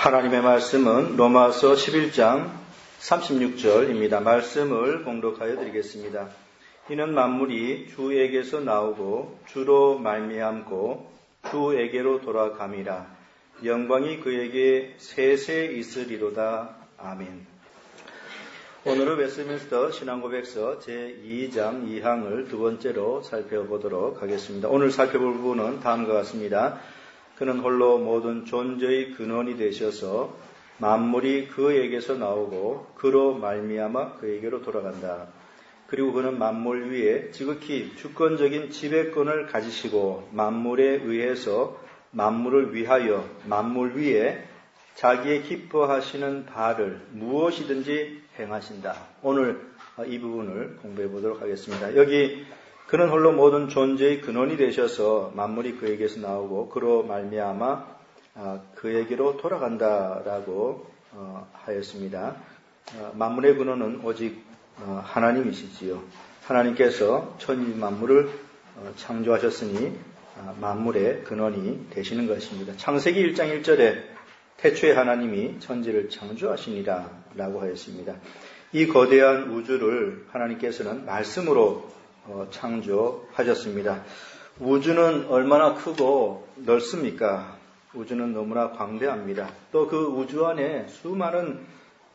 하나님의 말씀은 로마서 11장 36절입니다. 말씀을 공독하여 드리겠습니다. 이는 만물이 주에게서 나오고 주로 말미암고 주에게로 돌아감이라 영광이 그에게 세세 있으리로다. 아멘. 오늘은 웨스민스터 신앙고백서 제2장 2항을 두 번째로 살펴보도록 하겠습니다. 오늘 살펴볼 부분은 다음과 같습니다. 그는 홀로 모든 존재의 근원이 되셔서 만물이 그에게서 나오고 그로 말미암아 그에게로 돌아간다. 그리고 그는 만물 위에 지극히 주권적인 지배권을 가지시고 만물에 의해서 만물을 위하여 만물 위에 자기의 기뻐하시는 바를 무엇이든지 행하신다. 오늘 이 부분을 공부해 보도록 하겠습니다. 여기 그는 홀로 모든 존재의 근원이 되셔서 만물이 그에게서 나오고 그로 말미암아 아, 그에게로 돌아간다라고 어, 하였습니다. 어, 만물의 근원은 오직 어, 하나님이시지요. 하나님께서 천지 만물을 창조하셨으니 아, 만물의 근원이 되시는 것입니다. 창세기 1장 1절에 태초에 하나님이 천지를 창조하시니라 라고 하였습니다. 이 거대한 우주를 하나님께서는 말씀으로 어, 창조하셨습니다. 우주는 얼마나 크고 넓습니까? 우주는 너무나 광대합니다. 또 그 우주 안에 수많은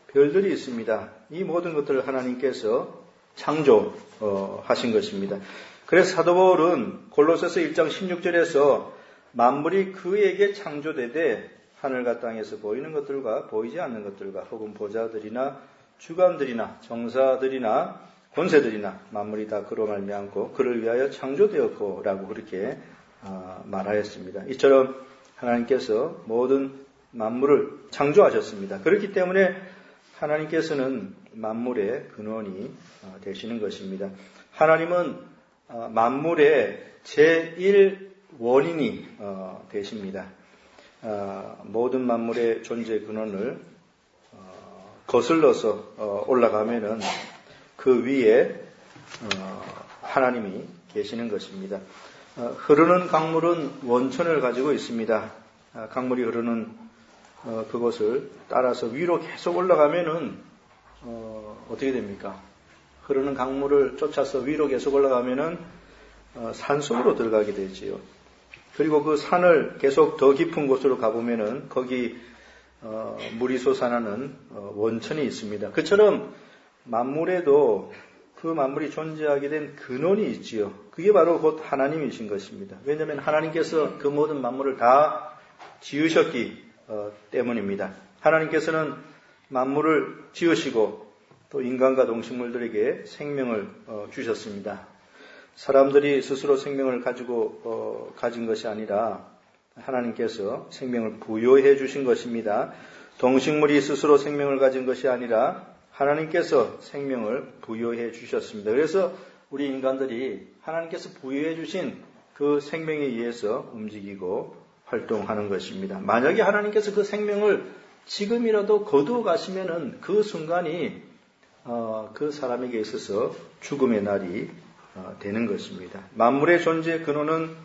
별들이 있습니다. 이 모든 것들을 하나님께서 창조하신 것입니다. 그래서 사도 바울은 골로새서 1장 16절에서 만물이 그에게 창조되되 하늘과 땅에서 보이는 것들과 보이지 않는 것들과 혹은 보자들이나 주관들이나 정사들이나 권세들이나 만물이 다 그로 말미암고 그를 위하여 창조되었고라고 그렇게 어, 말하였습니다. 이처럼 하나님께서 모든 만물을 창조하셨습니다. 그렇기 때문에 하나님께서는 만물의 근원이 어, 되시는 것입니다. 하나님은 어, 만물의 제1 원인이 되십니다. 모든 만물의 존재 근원을 거슬러서 올라가면은 그 위에 어, 하나님이 계시는 것입니다. 어, 흐르는 강물은 원천을 가지고 있습니다. 아, 강물이 흐르는 어, 그곳을 따라서 위로 계속 올라가면은 어떻게 됩니까? 흐르는 강물을 쫓아서 위로 계속 올라가면은 산 속으로 들어가게 되지요. 그리고 그 산을 계속 더 깊은 곳으로 가보면은 거기 물이 솟아나는 원천이 있습니다. 그처럼 만물에도 그 만물이 존재하게 된 근원이 있지요. 그게 바로 곧 하나님이신 것입니다. 왜냐하면 하나님께서 그 모든 만물을 다 지으셨기 어, 때문입니다. 하나님께서는 만물을 지으시고 또 인간과 동식물들에게 생명을 어, 주셨습니다. 사람들이 스스로 생명을 가지고 어, 가진 것이 아니라 하나님께서 생명을 부여해 주신 것입니다. 동식물이 스스로 생명을 가진 것이 아니라 하나님께서 생명을 부여해 주셨습니다. 그래서 우리 인간들이 하나님께서 부여해 주신 그 생명에 의해서 움직이고 활동하는 것입니다. 만약에 하나님께서 그 생명을 지금이라도 거두어 가시면은 그 순간이 어, 그 사람에게 있어서 죽음의 날이 어, 되는 것입니다. 만물의 존재 근원은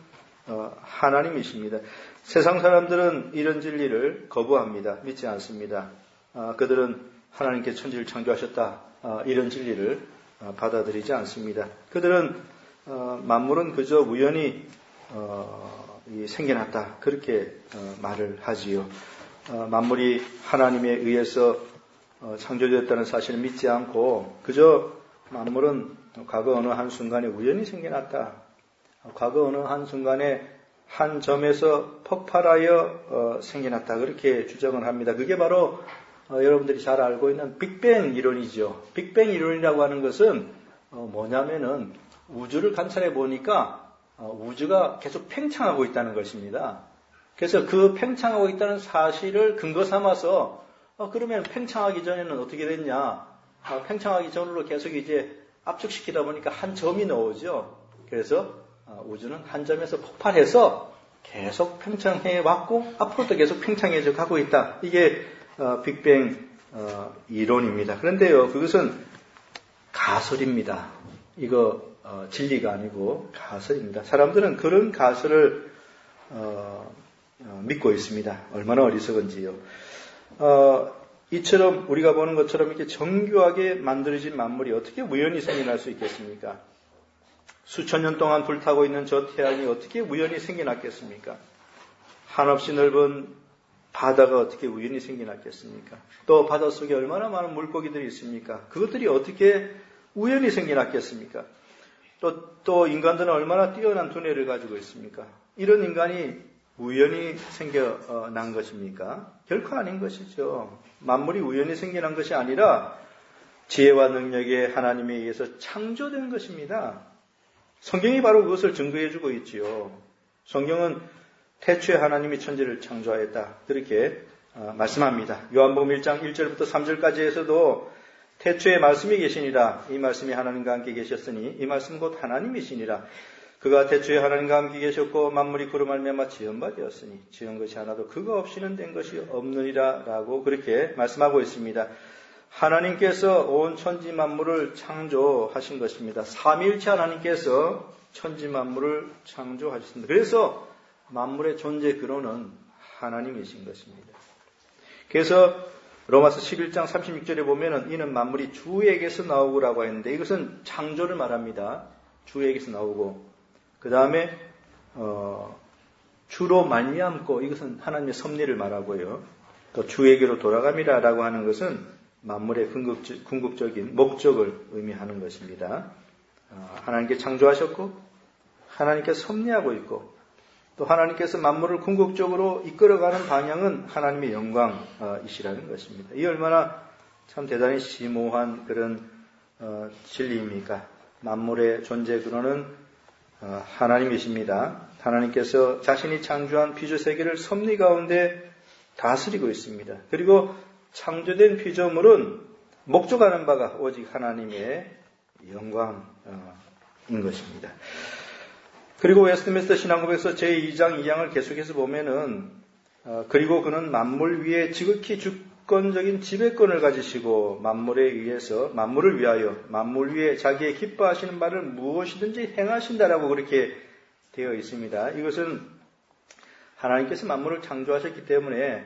어, 하나님이십니다. 세상 사람들은 이런 진리를 거부합니다. 믿지 않습니다. 아, 그들은 하나님께 천지를 창조하셨다. 어, 이런 진리를 어, 받아들이지 않습니다. 그들은 어, 만물은 그저 우연히 생겨났다. 그렇게 말을 하지요. 만물이 하나님에 의해서 창조되었다는 사실을 믿지 않고 그저 만물은 과거 어느 한 순간에 우연히 생겨났다. 과거 어느 한 순간에 한 점에서 폭발하여 생겨났다. 그렇게 주장을 합니다. 그게 바로 어, 여러분들이 잘 알고 있는 빅뱅 이론이죠. 빅뱅 이론이라고 하는 것은 어, 뭐냐면은 우주를 관찰해 보니까 어, 우주가 계속 팽창하고 있다는 것입니다. 그래서 그 팽창하고 있다는 사실을 근거 삼아서 어, 그러면 팽창하기 전에는 어떻게 됐냐? 어, 팽창하기 전으로 계속 이제 압축시키다 보니까 한 점이 나오죠. 그래서 어, 우주는 한 점에서 폭발해서 계속 팽창해 왔고 앞으로도 계속 팽창해져 가고 있다. 이게 어, 빅뱅 어, 이론입니다. 그런데요, 그것은 가설입니다. 이거 어, 진리가 아니고 가설입니다. 사람들은 그런 가설을 어, 어, 믿고 있습니다. 얼마나 어리석은지요. 어, 이처럼 우리가 보는 것처럼 이렇게 정교하게 만들어진 만물이 어떻게 우연히 생겨날 수 있겠습니까? 수천 년 동안 불타고 있는 저 태양이 어떻게 우연히 생겨났겠습니까? 한없이 넓은 바다가 어떻게 우연히 생겨났겠습니까? 또 바다 속에 얼마나 많은 물고기들이 있습니까? 그것들이 어떻게 우연히 생겨났겠습니까? 또, 또 인간들은 얼마나 뛰어난 두뇌를 가지고 있습니까? 이런 인간이 우연히 생겨난 것입니까? 결코 아닌 것이죠. 만물이 우연히 생겨난 것이 아니라 지혜와 능력의 하나님에 의해서 창조된 것입니다. 성경이 바로 그것을 증거해주고 있지요. 성경은 태초에 하나님이 천지를 창조하였다. 그렇게 어, 말씀합니다. 요한복음 1장 1절부터 3절까지에서도 태초에 말씀이 계시니라. 이 말씀이 하나님과 함께 계셨으니 이 말씀 곧 하나님이시니라. 그가 태초에 하나님과 함께 계셨고 만물이 말미암아 지은 바 되었으니 지은 것이 하나도 그가 없이는 된 것이 없느니라라고 그렇게 말씀하고 있습니다. 하나님께서 온 천지 만물을 창조하신 것입니다. 삼일체 하나님께서 천지 만물을 창조하셨습니다. 그래서 만물의 존재 근원은 하나님이신 것입니다. 그래서 로마서 11장 36절에 보면은 이는 만물이 주에게서 나오고라고 했는데 이것은 창조를 말합니다. 주에게서 나오고 그 다음에 어, 주로 말미암고 이것은 하나님의 섭리를 말하고요. 또 주에게로 돌아감이라라고 하는 것은 만물의 궁극적, 인 목적을 의미하는 것입니다. 어, 하나님께 창조하셨고 하나님께 섭리하고 있고 또 하나님께서 만물을 궁극적으로 이끌어가는 방향은 하나님의 영광이시라는 것입니다. 이 얼마나 참 대단히 심오한 그런 어, 진리입니까? 만물의 존재 근원은 어, 하나님이십니다. 하나님께서 자신이 창조한 피조 세계를 섭리 가운데 다스리고 있습니다. 그리고 창조된 피조물은 목적하는 바가 오직 하나님의 영광인 것입니다. 그리고 웨스트민스터 신앙고백서 제2장 2장을 계속해서 보면은 어, 그리고 그는 만물 위에 지극히 주권적인 지배권을 가지시고 만물에 의해서 만물을 위하여 만물 위에 자기의 기뻐하시는 바를 무엇이든지 행하신다라고 그렇게 되어 있습니다. 이것은 하나님께서 만물을 창조하셨기 때문에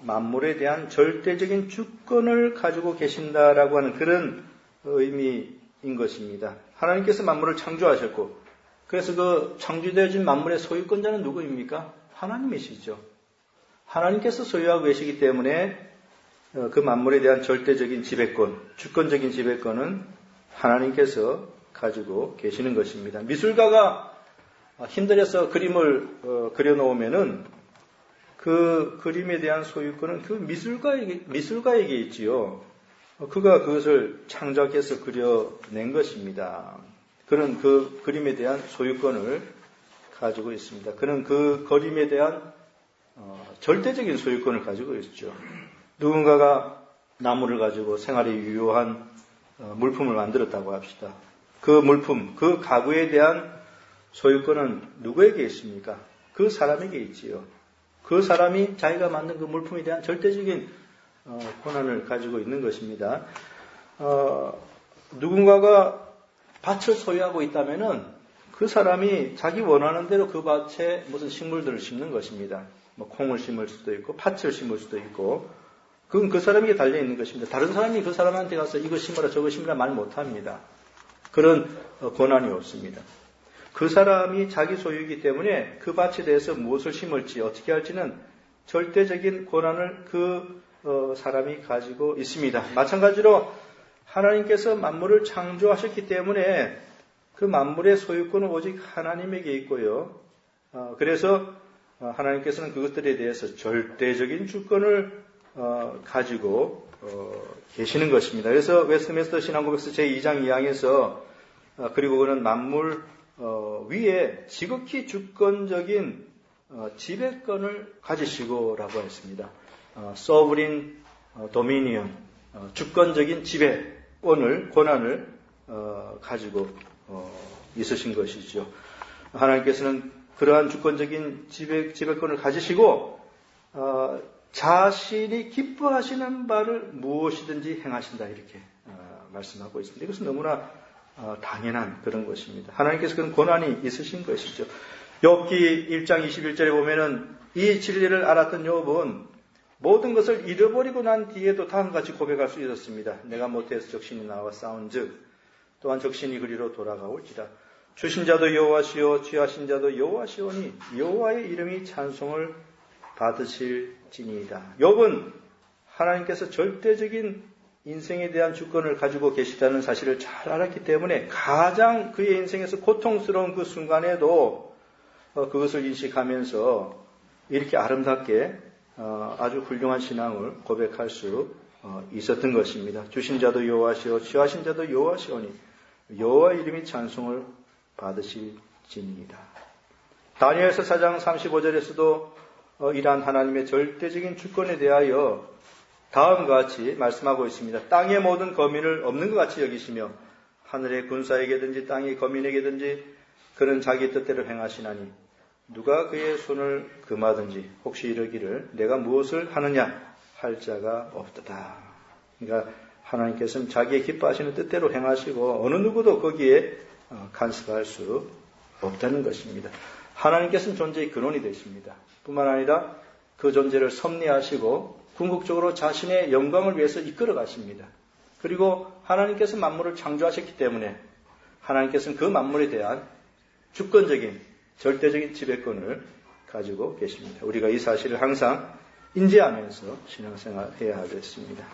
만물에 대한 절대적인 주권을 가지고 계신다라고 하는 그런 의미인 것입니다. 하나님께서 만물을 창조하셨고, 그래서 그 창조되어진 만물의 소유권자는 누구입니까? 하나님이시죠. 하나님께서 소유하고 계시기 때문에 어, 그 만물에 대한 절대적인 지배권, 주권적인 지배권은 하나님께서 가지고 계시는 것입니다. 미술가가 힘들어서 그림을 어, 그려놓으면은 그 그림에 대한 소유권은 그 미술가에게, 미술가에게 있지요. 그가 그것을 창작해서 그려낸 것입니다. 그는 그 그림에 대한 소유권을 가지고 있습니다. 그는 그 그림에 대한 어, 절대적인 소유권을 가지고 있죠. 누군가가 나무를 가지고 생활에 유효한 어, 물품을 만들었다고 합시다. 그 물품, 그 가구에 대한 소유권은 누구에게 있습니까? 그 사람에게 있지요. 그 사람이 자기가 만든 그 물품에 대한 절대적인 어, 권한을 가지고 있는 것입니다. 어, 누군가가 밭을 소유하고 있다면은 그 사람이 자기 원하는 대로 그 밭에 무슨 식물들을 심는 것입니다. 뭐 콩을 심을 수도 있고 팥을 심을 수도 있고 그건 그 사람에게 달려 있는 것입니다. 다른 사람이 그 사람한테 가서 이거 심어라 저거 심으라 말 못합니다. 그런 어, 권한이 없습니다. 그 사람이 자기 소유이기 때문에 그 밭에 대해서 무엇을 심을지 어떻게 할지는 절대적인 권한을 그 어, 사람이 가지고 있습니다. 마찬가지로 하나님께서 만물을 창조하셨기 때문에 그 만물의 소유권은 오직 하나님에게 있고요. 어, 그래서 어, 하나님께서는 그것들에 대해서 절대적인 주권을 가지고 계시는 것입니다. 그래서 웨스트메스터 신앙고백서 제2장 2항에서 그리고 그는 만물 어, 위에 지극히 주권적인 어, 지배권을 가지시고라고 했습니다. 어, 어, 도미니언 어, 주권적인 지배 권을 권한을 어, 가지고 있으신 것이죠. 하나님께서는 그러한 주권적인 지배, 지배권을 가지시고 자신이 기뻐하시는 바를 무엇이든지 행하신다 이렇게 말씀하고 있습니다. 이것은 너무나 어, 당연한 그런 것입니다. 하나님께서 그런 권한이 있으신 것이죠. 욥기 1장 21절에 보면은 이 진리를 알았던 욥은 모든 것을 잃어버리고 난 뒤에도 다음과 같이 고백할 수 있었습니다. 내가 못해서 적신이 나와 싸운즉 또한 적신이 그리로 돌아가올지라. 주신 자도 여호와시오 취하신 자도 여호와시오니 여호와의 이름이 찬송을 받으실지니이다. 욥은 하나님께서 절대적인 인생에 대한 주권을 가지고 계시다는 사실을 잘 알았기 때문에 가장 그의 인생에서 고통스러운 그 순간에도 어, 그것을 인식하면서 이렇게 아름답게 어, 아주 훌륭한 신앙을 고백할 수 어, 있었던 것입니다. 주신 자도 여호와시오 취하신 자도 여호와시오니 여호와 이름이 찬송을 받으실지니이다. 다니엘서 4장 35절에서도 이러한 하나님의 절대적인 주권에 대하여 다음과 같이 말씀하고 있습니다. 땅의 모든 거민을 없는 것 같이 여기시며 하늘의 군사에게든지 땅의 거민에게든지 그는 자기 뜻대로 행하시나니 누가 그의 손을 금하든지 혹시 이러기를 내가 무엇을 하느냐 할 자가 없다. 그러니까 하나님께서는 자기의 기뻐하시는 뜻대로 행하시고 어느 누구도 거기에 어, 간섭할 수 없다는 것입니다. 하나님께서는 존재의 근원이 되십니다. 뿐만 아니라 그 존재를 섭리하시고 궁극적으로 자신의 영광을 위해서 이끌어 가십니다. 그리고 하나님께서 만물을 창조하셨기 때문에 하나님께서는 그 만물에 대한 주권적인 절대적인 지배권을 가지고 계십니다. 우리가 이 사실을 항상 인지하면서 신앙생활 해야 하겠습니다.